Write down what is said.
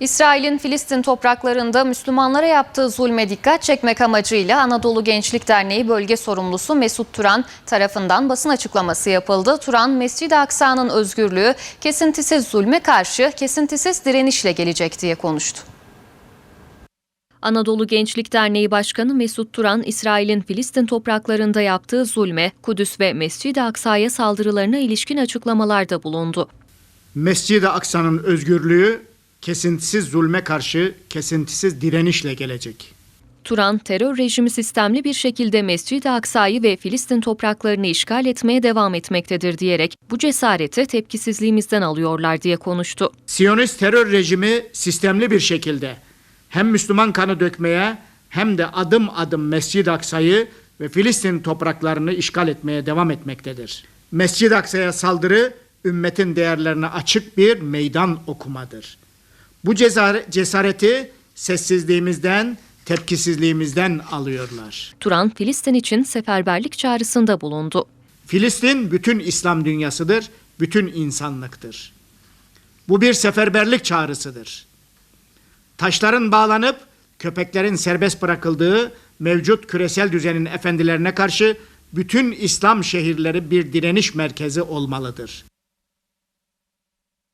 İsrail'in Filistin topraklarında Müslümanlara yaptığı zulme dikkat çekmek amacıyla Anadolu Gençlik Derneği bölge sorumlusu Mesut Turan tarafından basın açıklaması yapıldı. Turan, Mescid-i Aksa'nın özgürlüğü kesintisiz zulme karşı kesintisiz direnişle gelecek diye konuştu. Anadolu Gençlik Derneği Başkanı Mesut Turan, İsrail'in Filistin topraklarında yaptığı zulme, Kudüs ve Mescid-i Aksa'ya saldırılarına ilişkin açıklamalarda bulundu. Mescid-i Aksa'nın özgürlüğü kesintisiz zulme karşı kesintisiz direnişle gelecek. Turan, terör rejimi sistemli bir şekilde Mescid-i Aksa'yı ve Filistin topraklarını işgal etmeye devam etmektedir diyerek bu cesareti tepkisizliğimizden alıyorlar diye konuştu. Siyonist terör rejimi sistemli bir şekilde hem Müslüman kanı dökmeye hem de adım adım Mescid-i Aksa'yı ve Filistin topraklarını işgal etmeye devam etmektedir. Mescid-i Aksa'ya saldırı ümmetin değerlerine açık bir meydan okumadır. Bu cesare- cesareti sessizliğimizden, tepkisizliğimizden alıyorlar. Turan, Filistin için seferberlik çağrısında bulundu. Filistin bütün İslam dünyasıdır, bütün insanlıktır. Bu bir seferberlik çağrısıdır. Taşların bağlanıp köpeklerin serbest bırakıldığı mevcut küresel düzenin efendilerine karşı bütün İslam şehirleri bir direniş merkezi olmalıdır.